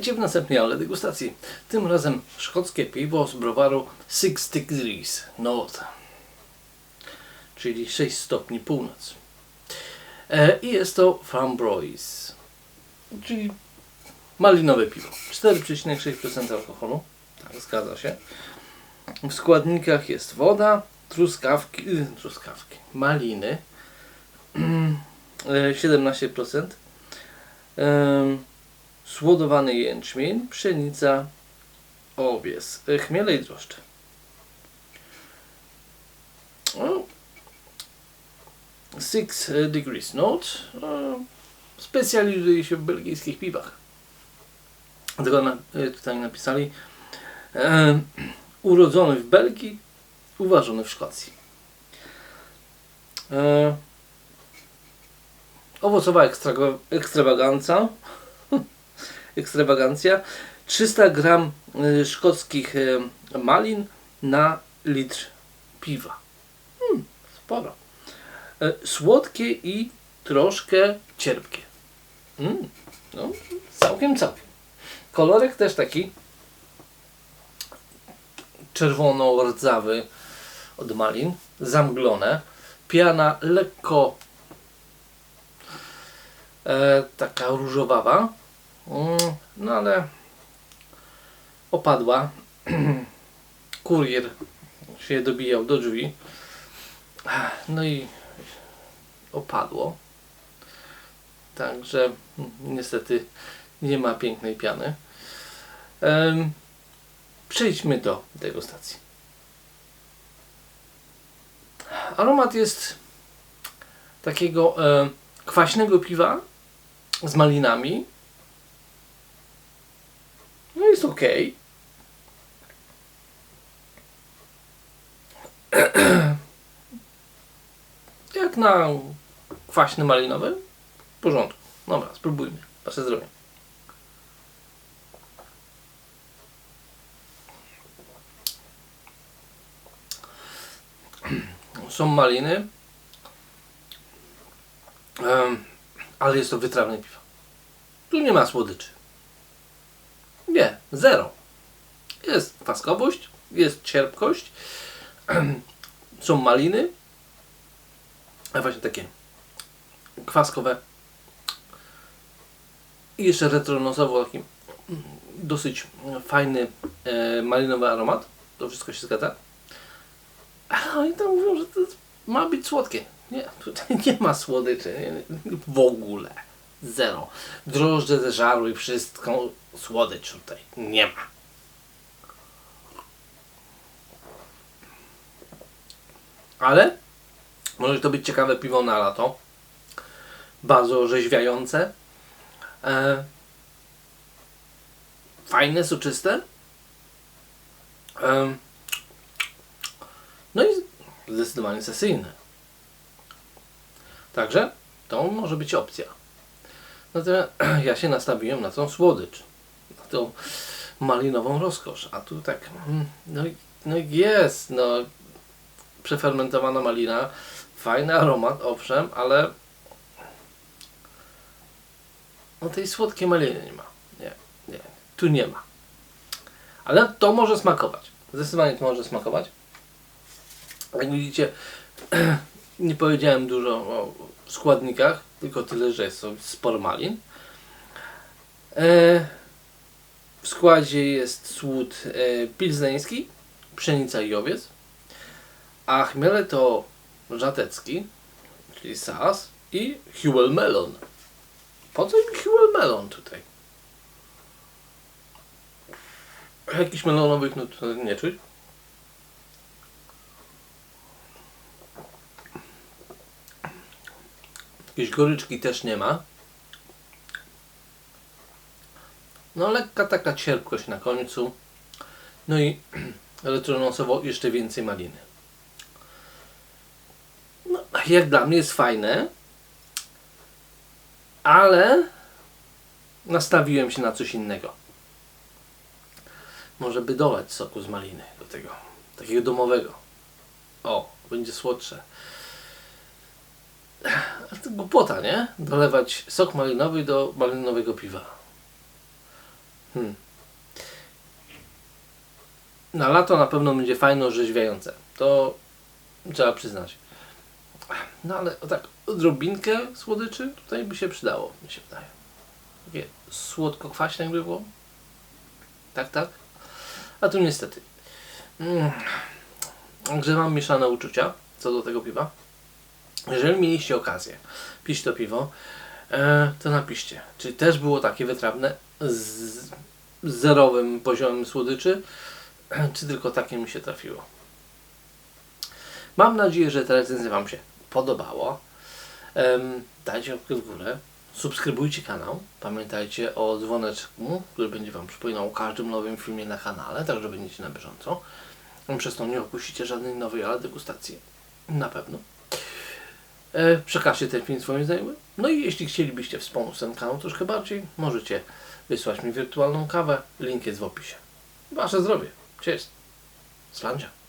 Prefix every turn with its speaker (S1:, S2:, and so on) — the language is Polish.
S1: Witajcie w następnej ale degustacji. Tym razem szkockie piwo z browaru Six Degrees North, czyli 6 stopni północ. E, I jest to Framboise, czyli malinowe piwo. 4,6% alkoholu, tak zgadza się. W składnikach jest woda, truskawki, y, truskawki maliny, e, 17%. Em, słodowany jęczmień, pszenica, owies, e, chmiele i drożdże. O, Six Degrees Note e, specjalizuje się w belgijskich piwach. Dlatego na, e, tutaj napisali e, urodzony w Belgii, uważony w Szkocji. E, owocowa ekstrawaganza ekstrawagancja 300 gram y, szkockich y, malin na litr piwa. Hmm, sporo. E, Słodkie i troszkę cierpkie. Mm, no, całkiem, całkiem. Kolorek też taki czerwono-rdzawy od malin, zamglone. Piana lekko e, taka różowawa. Mm, No ale opadła. Kurier się dobijał do drzwi. No i opadło. Także niestety nie ma pięknej piany. Przejdźmy do degustacji. Aromat jest takiego kwaśnego piwa z malinami. Jest ok. Jak na kwaśny malinowy? W porządku. Dobra, spróbujmy. Wasze zdrowie. Są maliny, ale jest to wytrawne piwo. Tu nie ma słodyczy. Nie, zero. Jest kwaskowość, jest cierpkość, są maliny, a właśnie takie kwaskowe i jeszcze retronosowo taki dosyć fajny e, malinowy aromat. To wszystko się zgadza. Ale oni tam mówią, że to ma być słodkie. Nie, tutaj nie ma słodyczy. nie, W ogóle. Zero. Drożdże i wszystko. Słodycz tutaj nie ma. Ale może to być ciekawe piwo na lato. Bardzo orzeźwiające. E, fajne, soczyste. E, no i zdecydowanie sesyjne. Także to może być opcja. Natomiast ja się nastawiłem na tą słodycz, na tą malinową rozkosz. A tu tak, mm, no, no jest, no przefermentowana malina, fajny aromat, owszem, ale no tej słodkiej maliny nie ma. Nie, nie, tu nie ma. Ale to może smakować. Zdecydowanie to może smakować. Jak widzicie, nie powiedziałem dużo o składnikach, tylko tyle, że jest sporo malin. E, w składzie jest słód e, pilzneński, pszenica i owiec, a chmiele to żatecki, czyli sas i Huel melon. Po co mi Huel melon tutaj? Jakichś melonowych nut nie czuć. Jakiejś goryczki też nie ma. No lekka taka cierpkość na końcu. No i retronosowo jeszcze więcej maliny. No, jak dla mnie jest fajne, ale nastawiłem się na coś innego. Może by dolać soku z maliny do tego, takiego domowego. O, będzie słodsze. To głupota, nie? Dolewać sok malinowy do malinowego piwa. Hmm. Na lato na pewno będzie fajno orzeźwiające. To trzeba przyznać. No ale o tak, odrobinkę słodyczy tutaj by się przydało, mi się wydaje. Takie słodko-kwaśne jakby było. Tak, tak. A tu niestety. Mm. Także mam mieszane uczucia co do tego piwa. Jeżeli mieliście okazję pić to piwo, e, to napiszcie, czy też było takie wytrawne z, zerowym poziomem słodyczy, czy tylko takie mi się trafiło. Mam nadzieję, że ta recenzja Wam się podobała. Em, dajcie łapkę w górę, subskrybujcie kanał. Pamiętajcie o dzwoneczku, który będzie Wam przypominał o każdym nowym filmie na kanale, tak że będziecie na bieżąco. Przez to nie opuścicie żadnej nowej, ale degustacji. Na pewno. E, przekażcie ten film swoim znajomym. No i jeśli chcielibyście wspomóc ten kanał troszkę bardziej, możecie wysłać mi wirtualną kawę. Link jest w opisie. Wasze zdrowie. Cześć. Slandzia.